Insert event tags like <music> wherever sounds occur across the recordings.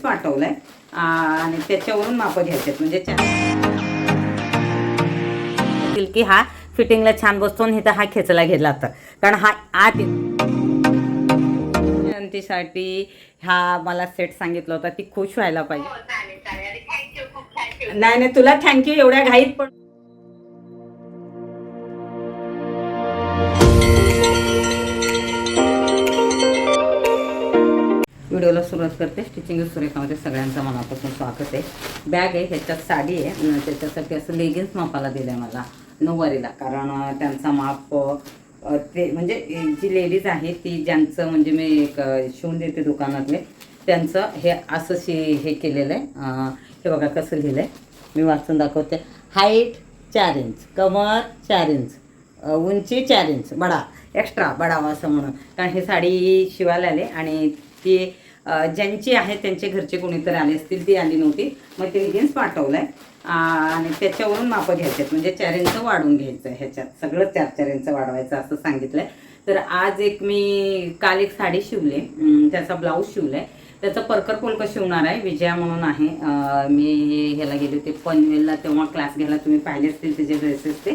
पाठवलंय आणि त्याच्यावरून मापं घ्यायचे म्हणजे की हा फिटिंगला छान बसतो आणि इथं हा खेचला गेला तर. कारण हा आत साठी हा मला सेट सांगितला होता ती खुश व्हायला पाहिजे. हो नाही नाही तुला थँक्यू एवढ्या घाईत पण सुरुवात करते. स्टिचिंग सुरेखामध्ये सगळ्यांचं मनापासून स्वागत आहे. बॅग आहे ह्याच्यात साडी आहे. त्याच्यासाठी असं लेगिन्स मापाला दिलं आहे मला. नऊवारीला. कारण त्यांचा माप ते म्हणजे जी लेडीज आहे ती ज्यांचं म्हणजे मी एक शिवून देते दुकानातले त्यांचं हे असं शे हे केलेलं आहे. हे बघा कसं लिहिलं आहे मी वाचून दाखवते. हाईट चार इंच कमर चार इंच उंची चार इंच बडा. एक्स्ट्रा बडावा असं म्हणून. कारण ही साडी शिवायला आले आणि ती ज्यांची आहे त्यांचे घरचे कोणीतरी आले असतील ती आली नव्हती. मग ते लेगिन्स पाठवलं आहे आणि त्याच्यावरून मापं घ्यायचे म्हणजे चार इंच वाढून घ्यायचं आहे ह्याच्यात. सगळं चार चार इंच वाढवायचं असं सांगितलं तर आज एक मी काल एक साडी शिवले. त्याचा ब्लाऊज शिवलाय. त्याचं परकर पोलकं शिवणार आहे. विजया म्हणून आहे. मी ह्याला गेले होते पनवेलला. तेव्हा क्लास घ्यायला तुम्ही पाहिले असतील त्याचे ड्रेसेस ते.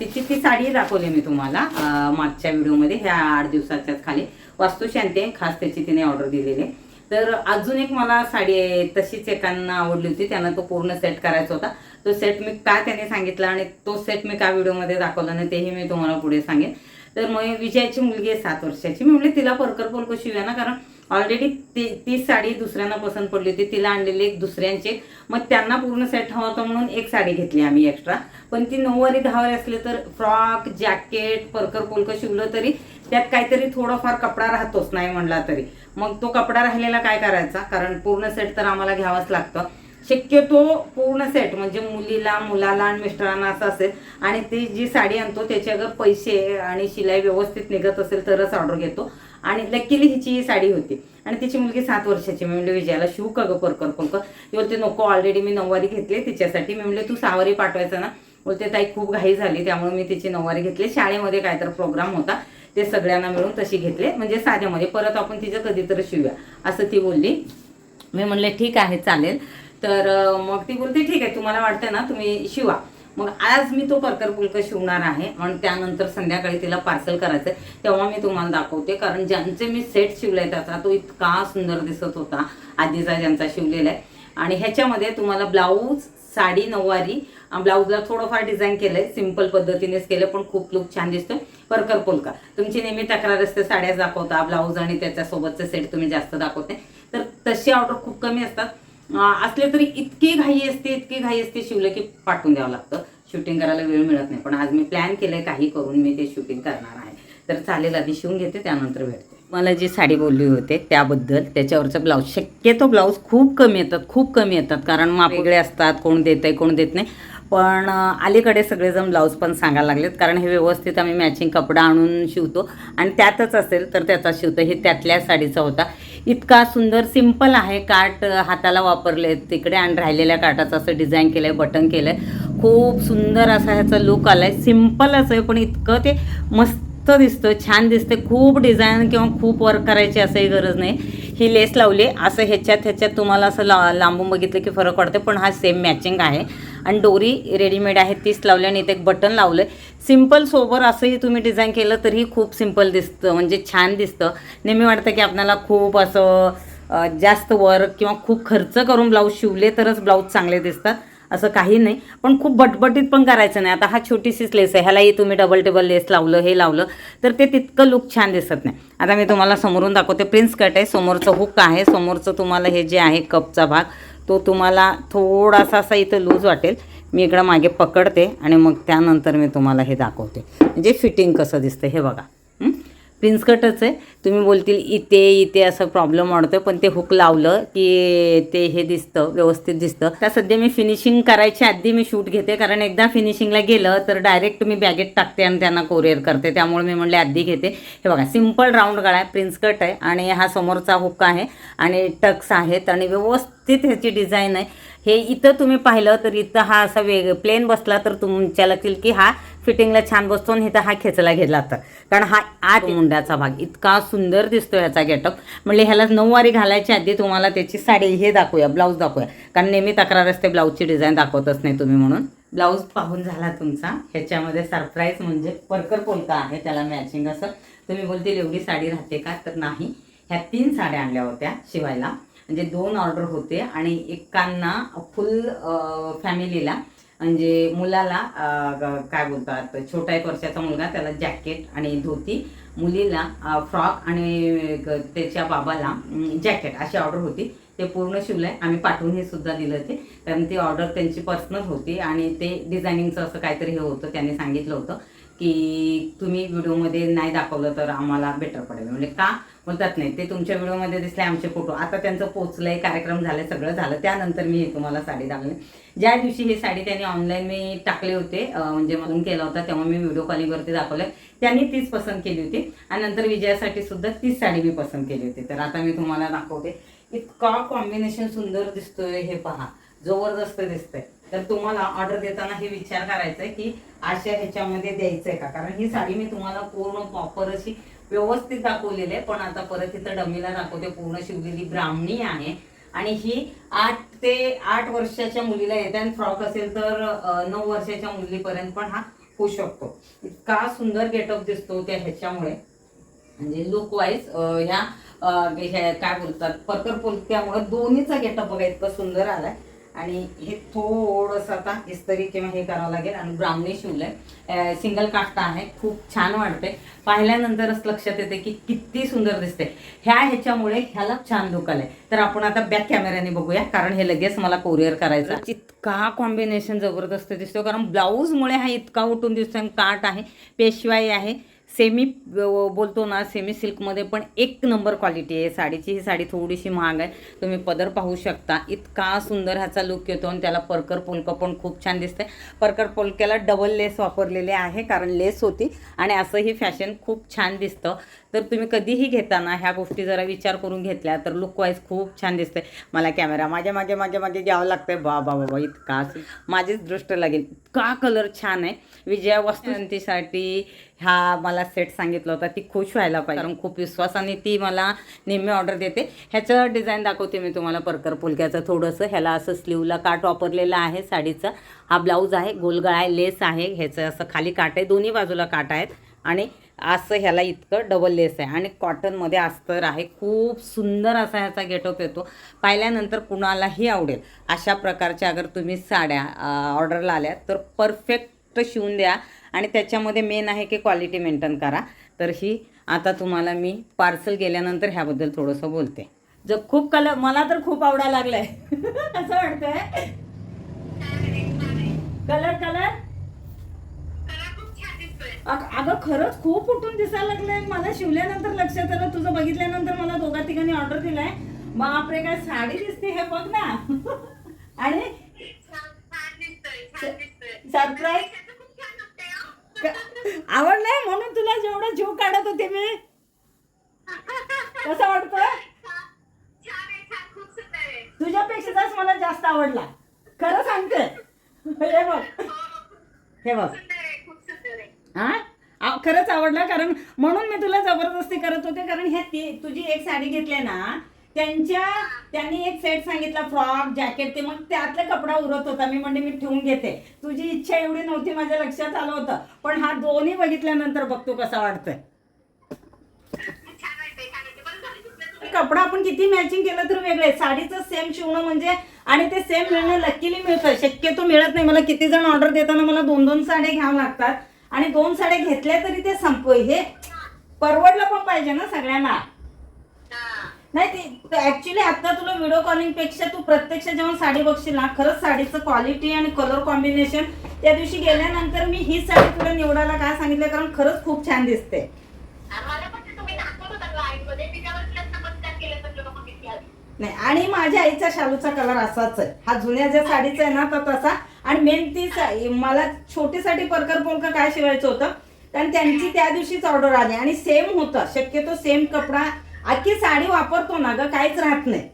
तिची ती साडी दाखवली मी तुम्हाला मागच्या व्हिडिओमध्ये ह्या आठ दिवसाच्याच खाली. वास्तुशांती आहे खास त्याची तिने ऑर्डर दिलेली. आहे तर अजून एक मला साडी आहे तशीच एकांना आवडली होती त्यांना तो पूर्ण सेट करायचा होता. तो सेट मी का त्याने सांगितला आणि तो सेट मी का व्हिडिओमध्ये दाखवला नाही तेही मी तुम्हाला पुढे सांगेन. तर मग विजयाची मुलगी आहे सात वर्षाची. मी म्हणजे तिला परकर पोलको शिव्या ना कारण ऑलरेडी ती ती साडी दुसऱ्यांना पसंत पडली होती. तिला आणलेली एक दुसऱ्यांची. मग त्यांना पूर्ण सेट हवा होता म्हणून एक साडी घेतली आम्ही एक्स्ट्रा पण ती नऊवारी दहावारी असले तर फ्रॉक जॅकेट परकर पोलकं शिवलं तरी त्यात काहीतरी थोडंफार कपडा राहतोच नाही म्हणला तरी. मग तो कपडा राहिलेला काय करायचा? कारण पूर्ण सेट तर आम्हाला घ्यावाच लागतं. शक्यतो पूर्ण सेट म्हणजे मुलीला मुलाला आणि मिस्टरांना असं असेल आणि ती जी साडी आणतो त्याचे अगर पैसे आणि शिलाई व्यवस्थित निघत असेल तरच ऑर्डर घेतो. आणि लकीली हिची ही साडी होती. आणि तिची मुलगी सात वर्षाची मी म्हणले विजयाला शिव का गं परकर पोलकर बोलते नको ऑलरेडी मी नऊवारी घेतली तिच्यासाठी. मी म्हणले तू सहावारी पाठवायचं ना? बोलते ताई खूप घाई झाली त्यामुळे मी तिची नऊवारी घेतली. शाळेमध्ये काय तर प्रोग्राम होता. ते सगळ्यांना मिळून तशी घेतले. म्हणजे साध्यामध्ये परत आपण तिचं कधीतरी शिवूया. असं ती बोलली. मी म्हणले ठीक आहे चालेल. तर मग ती बोलते ठीक आहे तुम्हाला वाटतं ना तुम्ही शिवा. मग आज मी तो परकर पुलक शिवणार आहे. आणि त्यानंतर संध्याकाळी तिला पार्सल करायचं तेव्हा मी तुम्हाला दाखवते. कारण ज्यांचे मी सेट शिवलाय त्याचा तो इतका सुंदर दिसत होता. आधीचा ज्यांचा शिवलेला आहे. आणि ह्याच्यामध्ये तुम्हाला ब्लाऊज साडी नऊवारी ब्लाऊजला थोडंफार डिझाईन केलंय. सिंपल पद्धतीनेच केलं पण खूप लुक छान दिसतोय. परकर पोलका तुमची नेहमी तक्रार असते साड्या दाखवता ब्लाऊज आणि त्याच्यासोबतचे सेट तुम्ही जास्त दाखवते. तर तशी ऑर्डर खूप कमी असतात. असले तरी इतकी घाई असते इतकी घाई असते शिवलं की पाठवून द्यावं लागतं. शूटिंग करायला वेळ मिळत नाही. पण आज मी प्लॅन केलंय काही करून मी ते शूटिंग करणार आहे. तर चालेल आधी शिवून घेते त्यानंतर भेटते. मला जी साडी बोलली होते त्याबद्दल त्याच्यावरचं ब्लाऊज शक्यतो ब्लाऊज खूप कमी येतात खूप कमी येतात. कारण माप वेगळे असतात कोण देत आहे कोण देत नाही. पण अलीकडे सगळेजण ब्लाऊज पण सांगायला लागलेत कारण हे व्यवस्थित आम्ही मॅचिंग कपडा आणून शिवतो आणि त्यातच असेल तर त्याचा शिवतो. हे त्यातल्या साडीचा होता. इतका सुंदर सिंपल आहे. काट हाताला वापरले तिकडे आणि राहिलेल्या काटाचं असं डिझाईन केलं आहे बटन केलं आहे खूप सुंदर असा ह्याचा लुक आला आहे सिम्पलच आहे पण इतकं ते मस्त दिसतं छान दिसते खूप डिझाईन किंवा खूप वर्क करायची असंही गरज नाही. ही लेस लावली. असं ह्याच्यात ह्याच्यात तुम्हाला असं ला लांबून बघितलं की फरक पडते पण हा सेम मॅचिंग आहे. आणि डोरी रेडीमेड आहे तीच लावली आणि इथे एक बटन लावलं आहे सिंपल सोबर असंही तुम्ही डिझाईन केलं तरीही खूप सिंपल दिसतं म्हणजे छान दिसतं. नेहमी वाटतं की आपल्याला खूप असं जास्त वर्क किंवा खूप खर्च करून ब्लाऊज शिवले तरच ब्लाऊज चांगले दिसतात असं काही नाही. पण खूप बटबटीत पण करायचं नाही. आता हा छोटीशीच लेस आहे ह्यालाही तुम्ही डबल टेबल लेस लावलं हे लावलं तर ते तितकं लुक छान दिसत नाही. आता मी तुम्हाला समोरून दाखवते. प्रिन्स कट आहे समोरचं हुक आहे समोरचं तुम्हाला हे जे आहे कपचा भाग. तो तुम्हाला थोडासा असा इथं लूज वाटेल. मी इकडं मागे पकडते आणि मग त्यानंतर मी तुम्हाला हे दाखवते. म्हणजे फिटिंग कसं दिसतं हे बघा. हं? प्रिन्स कटच आहे. तुम्ही बोलतील इथे इथे असं प्रॉब्लेम वाढतोय. पण ते हुक लावलं की ते हे दिसतं व्यवस्थित दिसतं. त्या सध्या मी फिनिशिंग करायच्या आधी मी शूट घेते. कारण एकदा फिनिशिंगला गेलं तर डायरेक्ट मी बॅगेत टाकते आणि त्यांना कोरिअर करते. त्यामुळे मी म्हणले आधी घेते. हे बघा सिंपल राऊंड गळा आहे प्रिन्स कट आहे आणि हा समोरचा हुक आहे आणि टक्स आहेत आणि व्यवस्थित ह्याची डिझाईन आहे. हे इथं तुम्ही पाहिलं तर इथं हा असा वेग प्लेन बसला तर तुमच्या लागतील की हा फिटिंगला छान बसतो आणि इथं हा खेचला गेला तर. कारण हा आत मुंड्याचा भाग. इतका सुंदर दिसतो ह्याचा गेटअप म्हणले ह्याला नऊवारी घालायच्या आधी तुम्हाला त्याची साडी हे दाखवूया ब्लाऊज दाखवूया. कारण नेहमी तक्रार असते ब्लाऊजची डिझाईन दाखवतच नाही तुम्ही म्हणून. ब्लाऊज पाहून झाला तुमचा. ह्याच्यामध्ये सरप्राईज म्हणजे परकर पोलका आहे त्याला मॅचिंग असं. तुम्ही बोलतील एवढी साडी राहते का? तर नाही. ह्या तीन साड्या आणल्या होत्या शिवायला. म्हणजे दोन ऑर्डर होते आणि एकांना फुल फॅमिलीला म्हणजे मुलाला काय बोलतात छोटा एक वर्षाचा मुलगा त्याला जॅकेट आणि धोती मुलीला फ्रॉक आणि त्याच्या बाबाला जॅकेट अशी ऑर्डर होती. ते पूर्ण शिवलंय. आम्ही पाठवून हे सुद्धा दिलं ते. कारण ती ऑर्डर त्यांची पर्सनल होती आणि ते डिझायनिंगचं असं काहीतरी हे होतं त्यांनी सांगितलं होतं. की तुम्ही व्हिडिओमध्ये नाही दाखवलं तर आम्हाला बेटर पडेल. म्हणजे का? बोलतात नाही ते तुमच्या व्हिडिओमध्ये दिसले आमचे फोटो आता त्यांचं पोचलंय कार्यक्रम झाले सगळं झालं. त्यानंतर मी हे तुम्हाला साडी दाखवली. ज्या दिवशी ही साडी त्यांनी ऑनलाईन मी टाकले होते म्हणजे म्हणून केला होता तेव्हा मी व्हिडिओ कॉलिंगवरती दाखवलं. त्यांनी तीच पसंत केली होती. आणि नंतर विजयासाठी सुद्धा तीच साडी मी पसंत केली होती. तर आता मी तुम्हाला दाखवते. इतका कॉम्बिनेशन सुंदर दिसतोय हे पहा. जबरदस्त दिसतंय. तर तुम्हाला ऑर्डर देताना हे विचार करायचा आहे की अशा ह्याच्यामध्ये द्यायचंय का? कारण ही साडी मी तुम्हाला पूर्ण प्रॉपर अशी व्यवस्थित दाखवलेली आहे. पण आता परत इथं डमीला दाखवते पूर्ण शिवलेली ब्राह्मणी आहे. आणि ही आठ ते आठ वर्षाच्या मुलीला येते आणि फ्रॉक असेल तर नऊ वर्षाच्या मुलीपर्यंत पण हा होऊ शकतो. इतका सुंदर गेटअप दिसतो त्या ह्याच्यामुळे. म्हणजे लुक वाईज ह्या काय बोलतात परकर पोलत्यामुळे दोन्हीचा गेटअप बघा इतका सुंदर आलाय. आणि हे थोडंसं आता इस्त्री किंवा हे करावं लागेल आणि ब्राह्मणी शिवलंय सिंगल काष्टा आहे. खूप छान वाटते पाहिल्यानंतरच लक्षात येते की किती सुंदर दिसते ह्या ह्याच्यामुळे ह्याला छान लुक आहे तर आपण आता बॅक कॅमेऱ्याने बघूया कारण हे लगेच मला कोरिअर करायचं इतका कॉम्बिनेशन जबरदस्त दिसतो कारण ब्लाऊजमुळे हा इतका उठून दिसतो आणि काट आहे पेशवाई आहे. सेमी बोलतो ना सेमी सिल्कमध्ये पण एक नंबर क्वालिटी आहे. साडीची ही साडी थोडीशी महाग आहे. तुम्ही पदर पाहू शकता. इतका सुंदर ह्याचा लुक येतो आणि त्याला परकर पोलकं पण खूप छान दिसते परकर पोलक्याला डबल लेस वापरलेले आहे कारण लेस होती. आणि असंही फॅशन खूप छान दिसतं. तर तुम्ही कधीही घेताना ह्या गोष्टी जरा विचार करून घेतल्या तर लुक वाईज खूप छान दिसतंय. मला कॅमेरा माझ्या मागे मागे मागे घ्यावं लागतंय. बा बा बाबा इतका माझीच दृष्ट लागेल. इतका कलर छान आहे. विजया वस्तुंतीसाठी हा मला सेट सांगितला होता. ती खुश व्हायला पाहिजे. कारण खूप विश्वासाने ती मला नेहमी ऑर्डर देते. ह्याचं डिझाईन दाखवते मी तुम्हाला परकर पुलक्याचं. थोडंसं ह्याला असं स्लीवला काट वापरलेलं आहे साडीचा. हा ब्लाऊज आहे. गोलगळा आहे. लेस आहे. ह्याचं असं खाली काट आहे. दोन्ही बाजूला काट आहेत. आणि असं ह्याला इतकं डबल लेस आहे. आणि कॉटनमध्ये अस्तर आहे. खूप सुंदर असा ह्याचा गेटअप येतो. पाहिल्यानंतर कुणालाही आवडेल. अशा प्रकारच्या अगर तुम्ही साड्या ऑर्डरला आल्या तर परफेक्ट शिवून द्या. आणि त्याच्यामध्ये मेन आहे की क्वालिटी मेंटेन करा. तर ही आता तुम्हाला मी पार्सल गेल्यानंतर ह्याबद्दल थोडंसं बोलते. जर खूप कलर मला तर खूप आवडायला लागलाय. <laughs> असं वाटतंय? कलर कलर अग- खरंच खूप उठून दिसायला लागलंय मला शिवल्यानंतर लक्षात आलं तुझं बघितल्यानंतर मला दोघा तिघांनी ऑर्डर दिलाय. बापरे काय साडी दिसते हे बघ ना. <laughs> आणि. क- आवडलंय? म्हणून तुला जेवढं जीव काढत होते मी. कसं वाटतं? तुझ्यापेक्षाच मला जास्त आवडला. खरं सांगते. हे बघ. हो, बघ. हा? खरंच आवडला कारण म्हणून मी तुला जबरदस्ती करत होते कारण ह्या ती तुझी एक साडी घेतली ना त्यांच्या त्यांनी एक सेट सांगितला फ्रॉक जॅकेट ते मग त्यातला कपडा उरत होता मी म्हणजे मी ठेवून घेते. तुझी इच्छा एवढी नव्हती माझ्या लक्षात आलं होतं पण हा दोन्ही बघितल्यानंतर बघतो कसा वाटतंय. कपडा आपण किती मॅचिंग केलं तर वेगळे. साडीचं सेम शिवणं म्हणजे आणि ते सेम मिळणं लकीली मिळतं. शक्यतो मिळत नाही. मला किती जण ऑर्डर देताना मला दोन दोन साड्या घ्यावं लागतात. आणि दोन साड्या घेतल्या तरी ते संप हे परवडलं पण पाहिजे ना सगळ्यांना. नाही ते ऍक्च्युली आता तुला व्हिडिओ कॉलिंगपेक्षा तू प्रत्यक्ष जेव्हा साडी बघशील ना खरंच साडीचं क्वालिटी आणि कलर कॉम्बिनेशन त्या दिवशी गेल्यानंतर मी ही साडी तुला निवडायला काय सांगितलं? कारण खरंच खूप छान दिसते. नाही आणि माझ्या आईचा शालूचा कलर असाच आहे. हा जुन्या ज्या साडीचा आहे ना तर तसा आणि मेन तीच मला छोटेसाठी परकर पोलकर काय शिवायचं होतं? कारण त्यांची त्या दिवशीच ऑर्डर आली. आणि सेम होतं. शक्यतो सेम कपडा. अख्खी साडी वापरतो ना ग काहीच राहत नाही.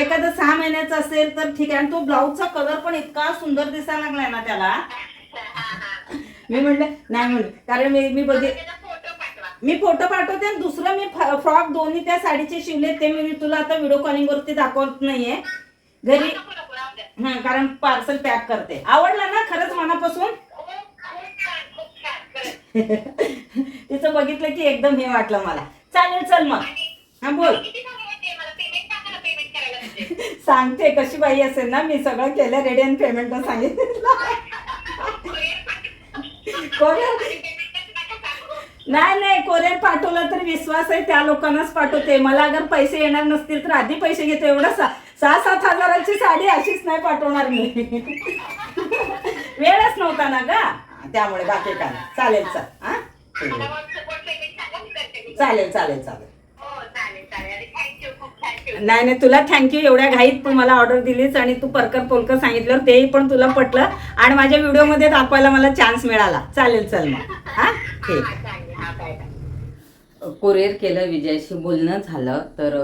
एखादं सहा महिन्याचं असेल तर ठीक आहे. आणि तो ब्लाऊजचा कलर पण इतका सुंदर दिसायला लागलाय ना त्याला. मी म्हणलं नाही म्हणलं. कारण मी मी बघित मी फोटो पाठवते आणि दुसरं मी फ्रॉक दोन्ही त्या साडीचे शिवले ते मी तुला आता व्हिडिओ कॉलिंग वरती दाखवत नाहीये. घरी हं, कारण पार्सल पॅक करते. आवडला ना खरंच मनापासून. <laughs> तिचं बघितलं की एकदम हे वाटलं मला. चालेल चल मग. हा बोल. <laughs> सांगते कशी बाई असेल ना मी सगळं केलं रेडी आणि पेमेंट सांगितलं. <laughs> कोरियर नाही नाही कोरियर पाठवलं तर विश्वास आहे त्या लोकांनाच पाठवते. मला अगर पैसे येणार नसतील तर आधी पैसे घेतो एवढं सा सहा सात हजाराची साडी अशीच नाही पाठवणार मी. वेळच नव्हता ना गा. त्यामुळे बाकी काय चालेल चल हा? चालेल चालेल चालेल. नाही नाही तुला थँक्यू एवढ्या घाईत तू मला ऑर्डर दिलीस आणि तू परकर पोलकर सांगितलं तेही पण तुला पटलं. आणि माझ्या व्हिडिओमध्ये दाखवायला मला चान्स मिळाला. चालेल चल मग. हा? ठीक आहे. कोरिअर केलं विजयाशी बोलणं झालं तर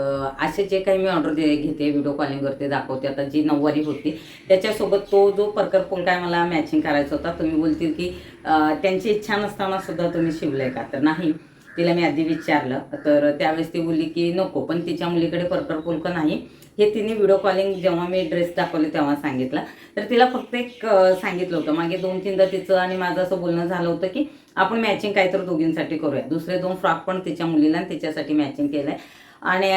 असे जे काही मी ऑर्डर दे घेते व्हिडिओ कॉलिंगवरती दाखवते. आता जी नऊवारी होती त्याच्यासोबत तो जो परकर पोलका मला मॅचिंग करायचा होता. तुम्ही बोलतील की त्यांची इच्छा नसताना सुद्धा तुम्ही शिवलंय का? तर नाही. तिला मी आधी विचारलं. तर त्यावेळेस ती बोलली की नको. पण तिच्या मुलीकडे परकर पोलकं नाही. हे तिने व्हिडिओ कॉलिंग जेव्हा मी ड्रेस दाखवले तेव्हा सांगितला. तर तिला फक्त एक सांगितलं होतं. मागे दोन तीनदा तिचं आणि माझं असं बोलणं झालं होतं की आपण मॅचिंग काहीतरी दोघींसाठी करूया. दुसरे दोन फ्रॉक पण तिच्या मुलीला आणि तिच्यासाठी मॅचिंग केलंय. आणि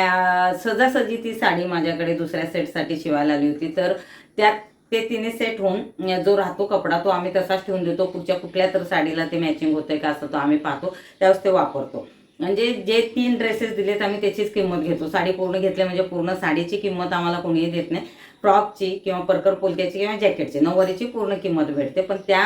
सजासजी ती साडी माझ्याकडे दुसऱ्या सेटसाठी शिवायला आली होती. तर त्यात ते तिने सेट होऊन जो राहतो कपडा तो आम्ही तसाच ठेवून देतो. पुढच्या कुठल्या तर साडीला ते मॅचिंग होतंय का असं तो आम्ही पाहतो. त्यावेळेस ते वापरतो. म्हणजे जे तीन ड्रेसेस दिलेत आम्ही त्याचीच किंमत घेतो. साडी पूर्ण घेतली म्हणजे पूर्ण साडीची किंमत आम्हाला कोणीही देत नाही. फ्रॉकची किंवा परकर पोलक्याची किंवा जॅकेटची. नऊवारीची पूर्ण किंमत भेटते. पण त्या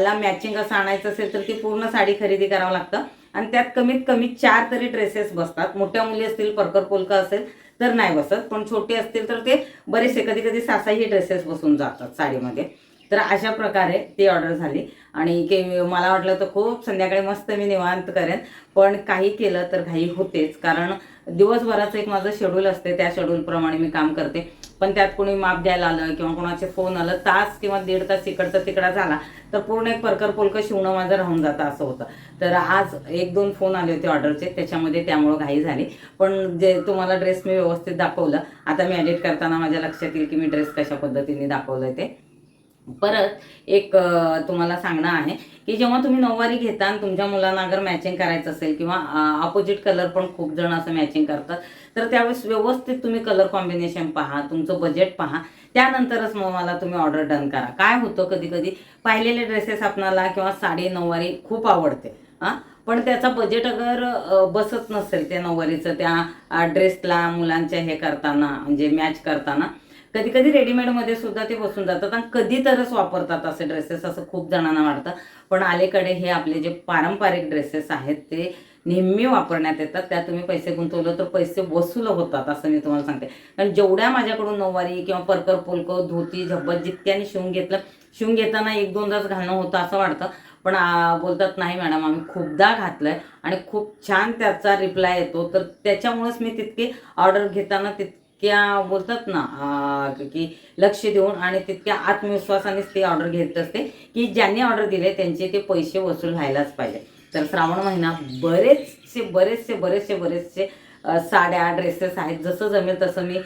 ला मॅचिंग असं आणायचं असेल तर ती पूर्ण साडी खरेदी करावं लागतं. आणि त्यात कमीत कमी चार तरी ड्रेसेस बसतात. मोठ्या मुली असतील परकर पोलका असेल तर नाही बसत. पण छोटे असतील तर ते बरेचसे कधी कधी सासाही ड्रेसेस बसून जातात साडीमध्ये. तर अशा प्रकारे ती ऑर्डर झाली. आणि के मला वाटलं तर खूप संध्याकाळी मस्त मी निवांत करेन. पण काही केलं तर घाई होतेच. कारण दिवसभराचं एक माझं शेड्यूल असते. त्या शेड्यूलप्रमाणे मी काम करते. पण त्यात कोणी माप द्यायला आलं किंवा कोणाचे फोन आलं तास किंवा दीड तास इकडचा तिकडा झाला तर पूर्ण एक परकर पोलकं शिवणं माझं राहून जातं असं होतं. तर आज एक दोन फोन आले होते ऑर्डरचे त्याच्यामध्ये त्यामुळं घाई झाली. पण जे तुम्हाला ड्रेस मी व्यवस्थित दाखवलं आता मी एडिट करताना माझ्या लक्षात येईल की मी ड्रेस कशा पद्धतीने दाखवलं ते. परत एक तुम्हाला सांगणं आहे की जेव्हा तुम्ही नऊवारी घेता आणि तुमच्या मुलांना अगर मॅचिंग करायचं असेल किंवा अपोजिट कलर पण खूप जण असं मॅचिंग करतात तर त्यावेळेस व्यवस्थित तुम्ही कलर कॉम्बिनेशन पहा तुमचं बजेट पहा. त्यानंतरच मग मला तुम्ही ऑर्डर डन करा. काय होतं कधी कधी पाहिलेले ड्रेसेस आपणाला किंवा साडी नऊवारी खूप आवडते हां. पण त्याचा बजेट अगर बसत नसेल त्या नऊवारीचं त्या ड्रेसला मुलांच्या हे करताना म्हणजे मॅच करताना कधी कधी रेडीमेडमध्ये सुद्धा ते बसून जातात आणि कधी तरच वापरतात असे ड्रेसेस असं खूप जणांना वाटतं. पण अलीकडे हे आपले जे पारंपरिक ड्रेसेस आहेत ते नेहमी वापरण्यात येतात. त्यात तुम्ही पैसे गुंतवलं तर पैसे वसूल होतात असं मी तुम्हाला सांगते. कारण जेवढ्या माझ्याकडून नऊवारी किंवा परकर पोलकं धोती झब्बत जितक्याने शिवून घेतलं शिवून घेताना एक दोनदाच घालणं होतं असं वाटतं. पण बोलतात नाही मॅडम आम्ही खूपदा घातलंय आणि खूप छान त्याचा रिप्लाय येतो. तर त्याच्यामुळेच मी तितके ऑर्डर घेताना तितक्या बोलतात ना की लक्ष देऊन आणि तितक्या आत्मविश्वासानेच ते ऑर्डर घेत असते की ज्यांनी ऑर्डर दिले त्यांचे ते पैसे वसूल व्हायलाच पाहिजे. तर श्रावण महिना बरेचसे बरेचसे बरेचसे बरेचसे साड्या ड्रेसेस आहेत जसं जमेल तसं मी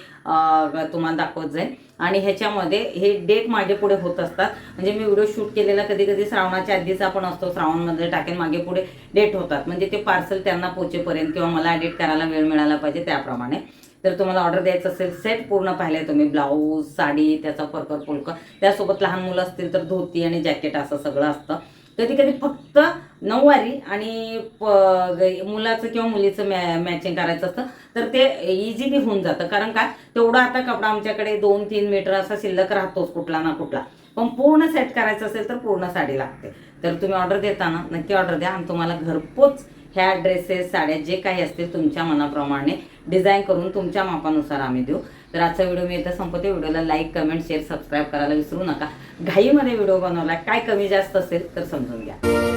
तुम्हाला दाखवत जाईन. आणि ह्याच्यामध्ये हे डेट मागे पुढे होत असतात. म्हणजे मी व्हिडिओ शूट केलेला कधी कधी श्रावणाच्या आधीचा पण असतो श्रावणमध्ये टाकेन मागे पुढे डेट होतात. म्हणजे ते पार्सल त्यांना पोचेपर्यंत किंवा मला एडिट करायला वेळ मिळाला पाहिजे त्याप्रमाणे. तर तुम्हाला ऑर्डर द्यायचं असेल सेट पूर्ण पाहिले तुम्ही ब्लाऊज साडी त्याचा परकर पोलकं. त्यासोबत लहान मुलं असतील तर धोती आणि जॅकेट असं सगळं असतं. कधी कधी फक्त नऊवारी आणि प- मुलाचं किंवा मुलीचं मॅ मॅचिंग करायचं असतं तर ते इझिली होऊन जातं. कारण काय? तेवढा आता कपडा आमच्याकडे दोन तीन मीटर असा शिल्लक राहतोच कुठला ना कुठला. पण पूर्ण सेट करायचं असेल तर पूर्ण साडी लागते. तर तुम्ही ऑर्डर देताना नक्की ऑर्डर द्या आणि तुम्हाला घरपोच ह्या ड्रेसेस साड्या जे काही असतील तुमच्या मनाप्रमाणे डिझाईन करून तुमच्या मापानुसार आम्ही देऊ. तर आजचा व्हिडिओ मी इथं संपते व्हिडिओला लाईक कमेंट शेअर सबस्क्राईब करायला विसरू नका. घाईमध्ये व्हिडिओ बनवला काय कमी जास्त असेल तर समजून घ्या.